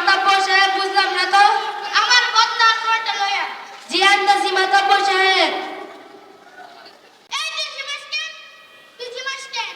মাতাব্বর সাহেব বুঝলাম না তো? আমার বদনার কোয়াটা লয়া জি আনতাছি মাতাব্বর সাহেব এই তুই জিমাস কেন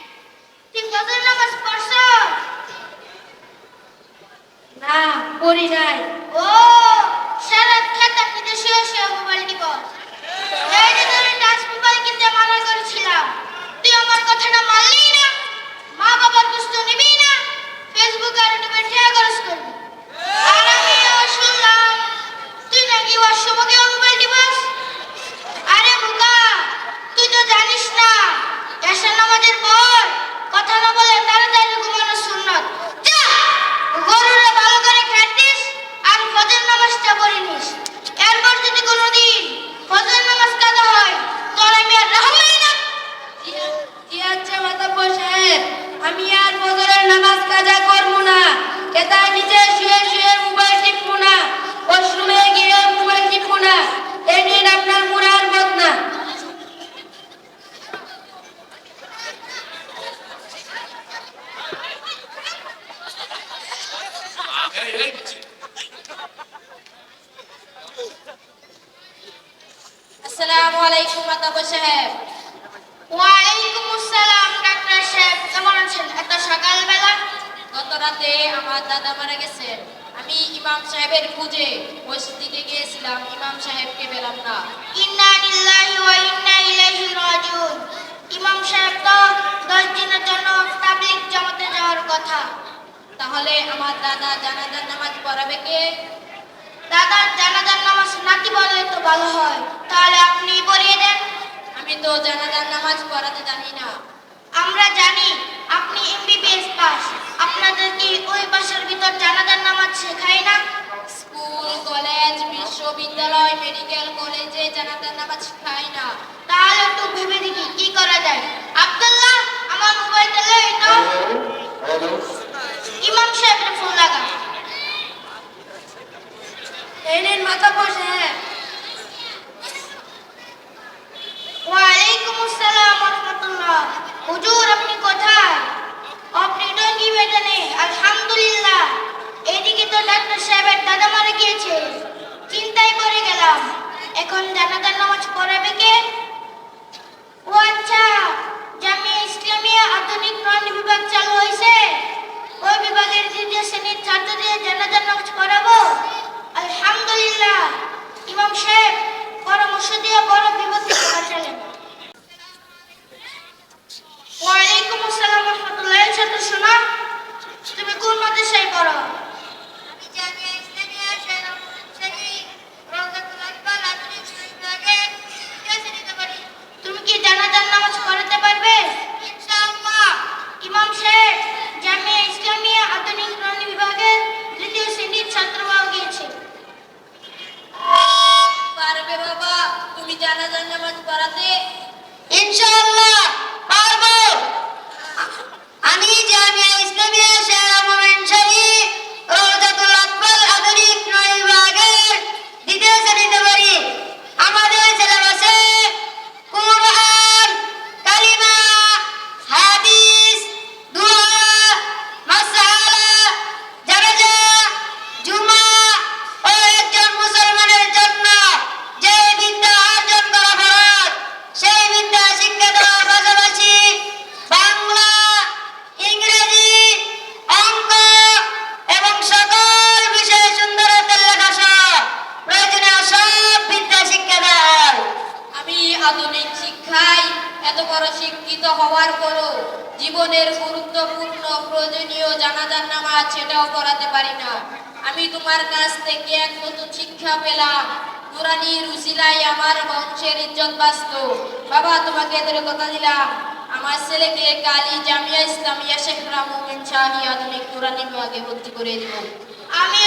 রাতে আমার দাদা মারা গেছেন আমি ইমাম সাহেবের খুঁজে মসজিদে গিয়েছিলাম ইমাম সাহেবকে পেলাম না। ইন্না লিল্লাহি ওয়া ইন্না ইলাইহি রাজিউন। ইমাম সাহেব তো দশ দিনের জন্য তাবলিগ জামাতে যাওয়ার কথা। তাহলে আমার দাদা জানাজার নামাজ পড়াবে কে? দাদার জানাজার নামাজ নাতি বলে তো ভালো হয়। তাহলে আপনি পড়িয়ে দেন। আমি তো জানাজার নামাজ পড়াতে জানি না। আমরা জানি আপনি এমবিবিএস পাস। আপনাদের কি ওই বাসার ভিতর জানাজার নামাজ শেখায় না? স্কুল কলেজ বিশ্ববিদ্যালয় মেডিকেল কলেজে জানাজার নামাজ শেখায় না। তাহলে একটু ভেবে দেখি কি করা যায়। আব্দুল্লাহ আমার মোবাইলটা লই তো ইমাম সাহেবের ফোন লাগা। এই নিন মাথা বসে। ওয়ালাইকুম আসসালাম রহমতুল্লাহ। হুজুর আপনি কোথায়? ডঙ্গি আলহামদুলিল্লাহ, এদিকে তো ডাক্তার সাহেবের দাদা মারা গিয়েছে। চিন্তায় পড়ে গেলাম। এখন জানাজার নামাজ পড়াবে কে? ও আচ্ছা আধুনিক শিক্ষায় এত বড় শিক্ষিত হওয়ার পরও জীবনের গুরুত্বপূর্ণ প্রয়োজনীয় জানাজার নামাজ সেটাও পড়াতে পারি না। আমি তোমার কাছ থেকে এক নতুন শিক্ষা পেলাম। নুরানি রুসিলাই আমার বংশের ইজ্জত বাঁচত বাবা, তোমাকে এদের কথা দিলাম। আমার ছেলেকে কালী জামিয়া ইসলামিয়া শেখ রামুমিন শাহী আধুনিক নুরানি বিভাগে ভর্তি করে দিব। আমি